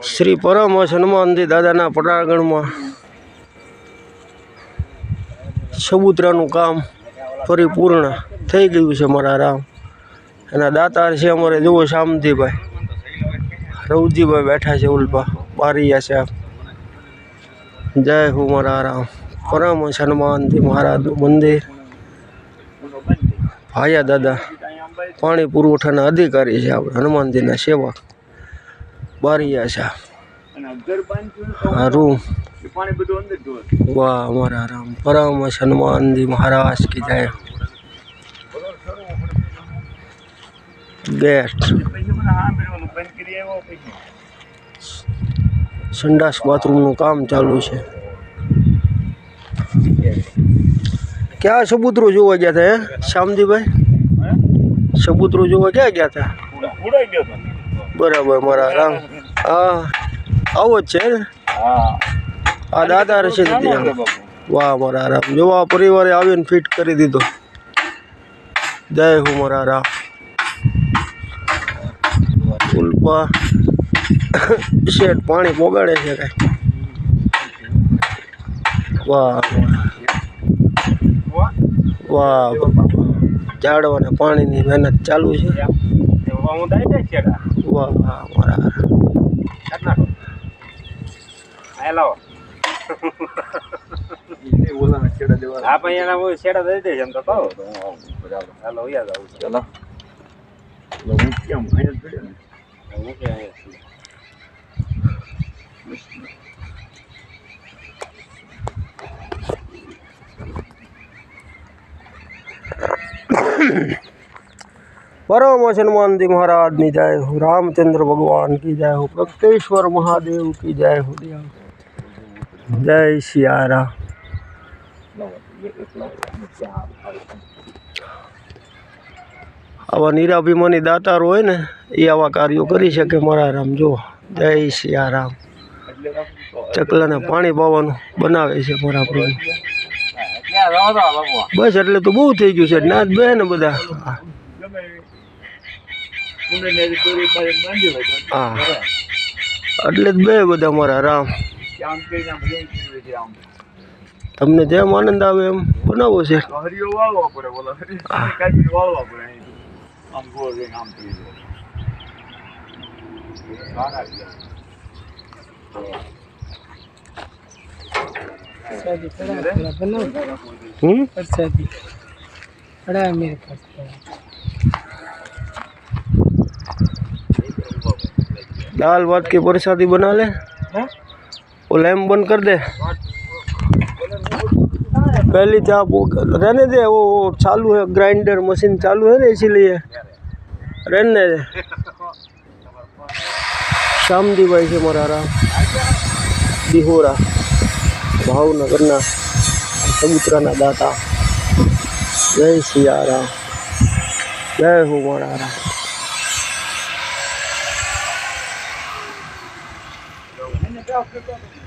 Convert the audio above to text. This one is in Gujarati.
શ્રી પરમહંસ હનુમાનજી દાદાના પટાગણમાં સબૂતરાનું કામ પરિપૂર્ણ થઈ ગયું છે મારા રામ. એના દાતાર છે અમારે જુઓ શામજીભાઈ. રવજીભાઈ બેઠા છે ઉલ્પા, બારીયા સાહેબ જય હો મારા રામ. પરમહંસ હનુમાનજી મહારાજનું મંદિર. ભાયા દાદા, પાણી પુરવઠાના અધિકારી છે આપણે, હનુમાનજીના સેવક. બારીયા છે. હારું. વાહ અમારા રામ. પરમ હનુમાનજી મહારાજ કી જય. ગેટ સંડાસ બાથરૂમનું કામ ચાલુ છે. ક્યાં સબૂતરો જોવા ગયા હતા હે? શ્યામજીભાઈ? સબૂતરો જોવા ક્યાં ગયા હતા ઉડાઈ ગયો તો. બરાબર મારા રામ. હા આવો જ છે આ દાદા ત્યાં વાહ મારા રામ. જોવા પરિવારે આવીને ફિટ કરી દીધો. જય હું મારા રામ. ઉલ્પા શેઠ પાણી પોગાડે છે કઈ? વાહ વાહ. ઝાડવાને પાણીની મહેનત ચાલુ છે. હું દાઈ જાય છે વાહ મારા રામ કાઢ નાખો આ લાવો હા પણ એના હું શેડા દઈ દઈશ એમ તો કહો તો હું આવું બરાબર હાલો યાદ આવું ચાલો હું કેમ અહીંયા પડ્યો ને હું કે અહીંયા છું. પરમહંસ હનુમાનજી મહારાજની જય હો રામચંદ્ર ભગવાન કી જય હો પ્રગટેશ્વર મહાદેવ કી જય હો જય શિયારા આવા નિરાભિમાની દાતારો હોય ને એ આવા કાર્યો કરી શકે મારા રામ જો જય સિયારામ ચકલાને પાણી પાવાનું બનાવે છે મારા પ્રભુ બસ એટલે તો બહુ થઈ ગયું છે. નાથ બે ને બધા. હા. પાસે એટલે જ બે બધા મારા રામ. તમને જેમ આનંદ આવે એમ બનાવો છે. તો હરિયો વાળવા પડે दाल भात की प्रसादी बना ले हाँ? वो लैम्प बंद कर दे पहली चाप वो रहने दे वो वो चालू है ग्राइंडर मशीन चालू है ना इसीलिए रहने दे शामदी भाई से मरा रहा बिहोरा ભાવનગરના સબુતરાના દાતા જય સિયારામ જય હો મારા રામ એને તો આપણે તો